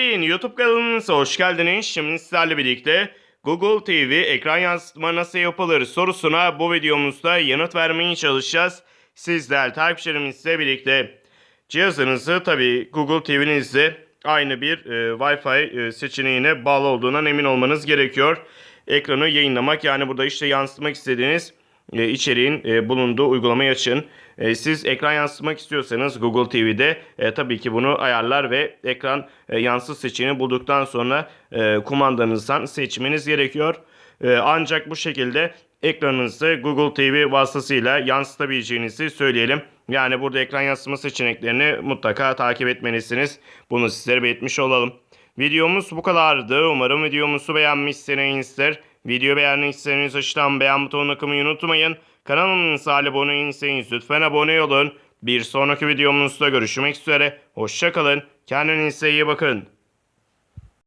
YouTube kanalımıza hoş geldiniz. Şimdi sizlerle birlikte Google TV ekran yansıtma nasıl yapılır sorusuna bu videomuzda yanıt vermeye çalışacağız. Sizler takipçilerimizle birlikte cihazınızı tabi Google TV'nizde aynı bir e, Wi-Fi e, seçeneğine bağlı olduğundan emin olmanız gerekiyor. Ekranı yayınlamak yani burada işte yansıtmak istediğiniz içeriğin e, bulunduğu uygulamayı açın. E, siz ekran yansıtmak istiyorsanız Google TV'de e, tabii ki bunu ayarlar ve ekran e, yansıt seçeneğini bulduktan sonra e, kumandanızdan seçmeniz gerekiyor. E, ancak bu şekilde ekranınızı Google TV vasıtasıyla yansıtabileceğinizi söyleyelim. Yani burada ekran yansıtma seçeneklerini mutlaka takip etmelisiniz. Bunu sizlere belirtmiş olalım. Videomuz bu kadardı. Umarım videomuzu beğenmişsinizdir. Video beğendiyseniz aşağıdan beğen butonuna kılmayı unutmayın. Kanalımıza abone değilseniz lütfen abone olun. Bir sonraki videomuzda görüşmek üzere. Hoşçakalın. Kendinize iyi bakın.